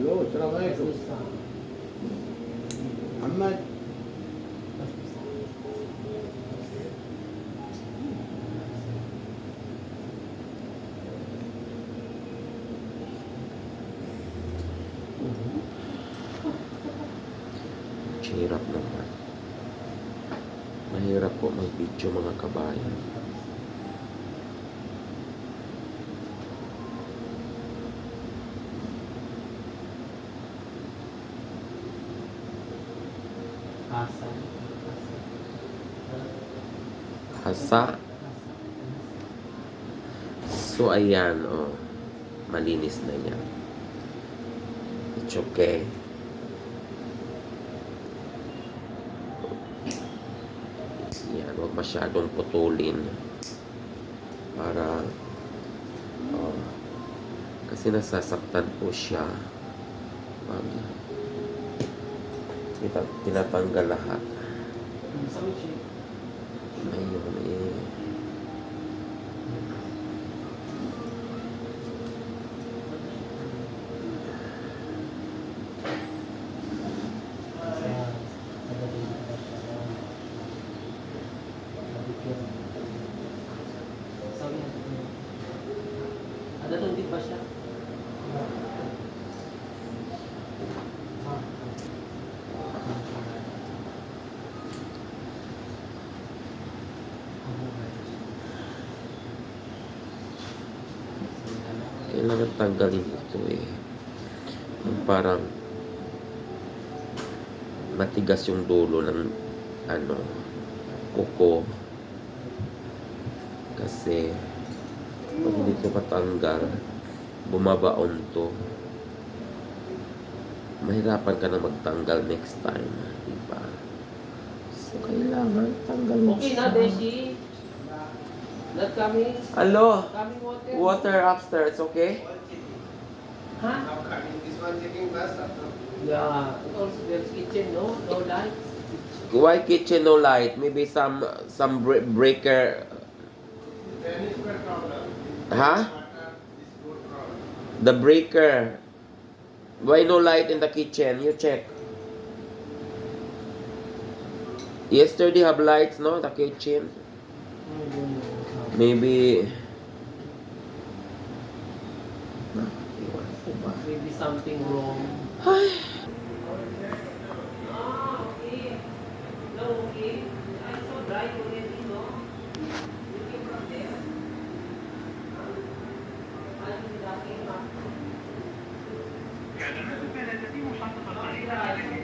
الو السلام عليكم محمد Hirap naman. Mahirap po mag-video mga kabayan. Hasa. So, ayan, oh. Malinis na yan. It's okay. Yan, huwag masyadong putulin. Para, oh, kasi nasasaktan po siya. Pag, kita- tinatanggal lahat. Ayun eh. Sa sa gabi na ba siya? Sabi ko. Sabi niya. Ada doon din ba siya? Kailangan tanggalin ito eh. Yung parang matigas yung dulo ng ano, kuko. Kasi pag hindi ito matanggal, bumabaon to. Mahirapan ka na magtanggal next time. Diba? So, kailangan tanggalin Okay siya. na, Beshi. Not coming. Hello? Coming water. Water upstairs, okay? Ha? Yeah. And also there's kitchen, no? No lights. Why kitchen no light? Maybe some some bre- breaker. Huh? The breaker. Why no light in the kitchen? You check. Yesterday have lights, no? The kitchen. Maybe. Ah, ba? Maybe something wrong. Ay.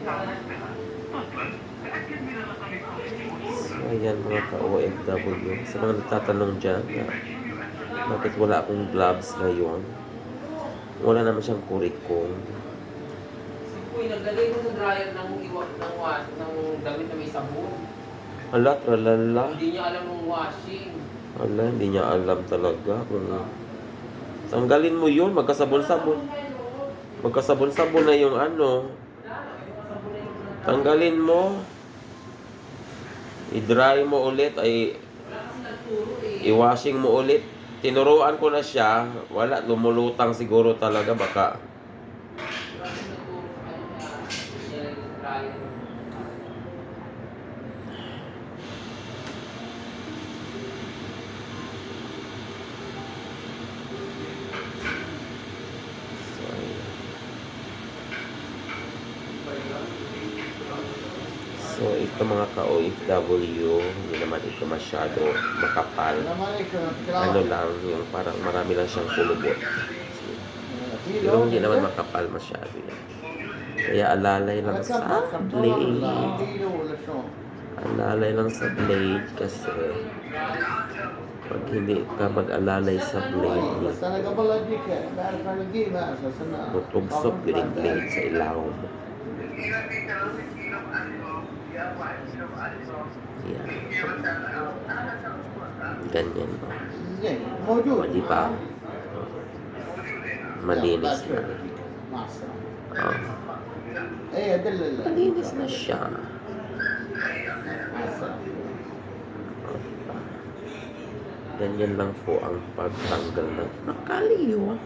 Ah, ayan mga ka-OFW. Sa mga nagtatanong dyan na bakit wala akong gloves ngayon. Wala naman siyang. Si Kuy, naglagay mo sa dryer ng iwa, ng wash, ng damit na may sabon. Ala, tralala. Hindi niya alam ng washing. Ala, hindi niya alam talaga kung... Tanggalin mo yun, magkasabon-sabon. Magkasabon-sabon na yung ano. Tanggalin mo. I-dry mo ulit, ay i-washing mo ulit. Tinuruan ko na siya. Wala, lumulutang siguro talaga. Baka So, ayun. So, ito mga ka-OFW, hindi naman ito masyado makapal. Ano lang, yung parang marami lang siyang kulubot. Pero hindi naman makapal masyado yan. Kaya alalay lang sa blade. Alalay lang sa blade kasi pag hindi ka mag-alalay sa blade niya. Mutugsob yun yung blade sa ilaw mo. Yeah. Ganyan po. O, di ba? Malinis na. Oh. Malinis na siya. Ganyan lang po ang pagtanggal ng makaliwa.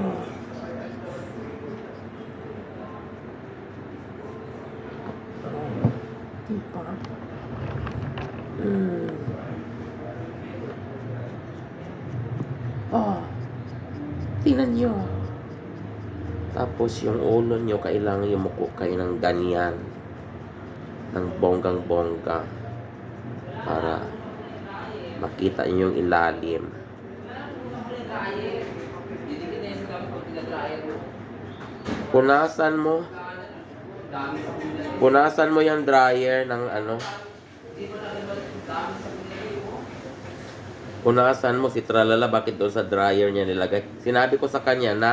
Oh. Ah. Diba? Mm. Oh. Tingnan nyo. Tapos yung ulo nyo, kailangan yumuko kayo ng ganyan. Ng bonggang-bongga. Para makita nyo yung ilalim. Punasan mo. Punasan mo yung dryer ng ano. Punasan mo si Tralala bakit doon sa dryer niya nilagay. Sinabi ko sa kanya na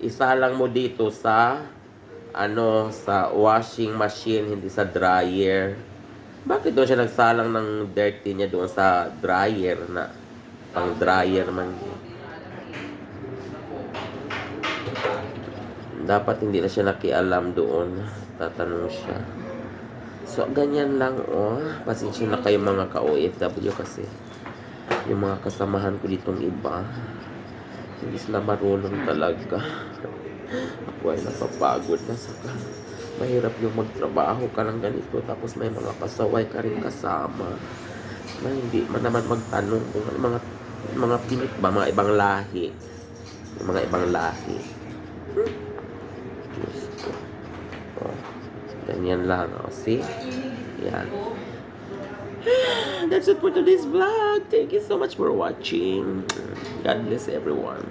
isalang mo dito sa ano sa washing machine hindi sa dryer. Bakit doon siya nagsalang ng dirty niya doon sa dryer na pang dryer man. Dapat hindi na siya nakialam doon. Tatanong siya. So, ganyan lang, oh. Pasensya na kayo mga ka-OFW kasi yung mga kasamahan ko ditong iba, hindi sila marunong talaga. Ako ay napapagod na saka mahirap yung magtrabaho ka ng ganito tapos may mga pasaway ka rin kasama na hindi man naman magtanong kung ano mga mga pinit ba, mga ibang lahi. Yung mga ibang lahi. Hmm? Diyos ko. Oh, ganyan lang. Oh, see? Yan. That's it for today's vlog. Thank you so much for watching. God bless everyone.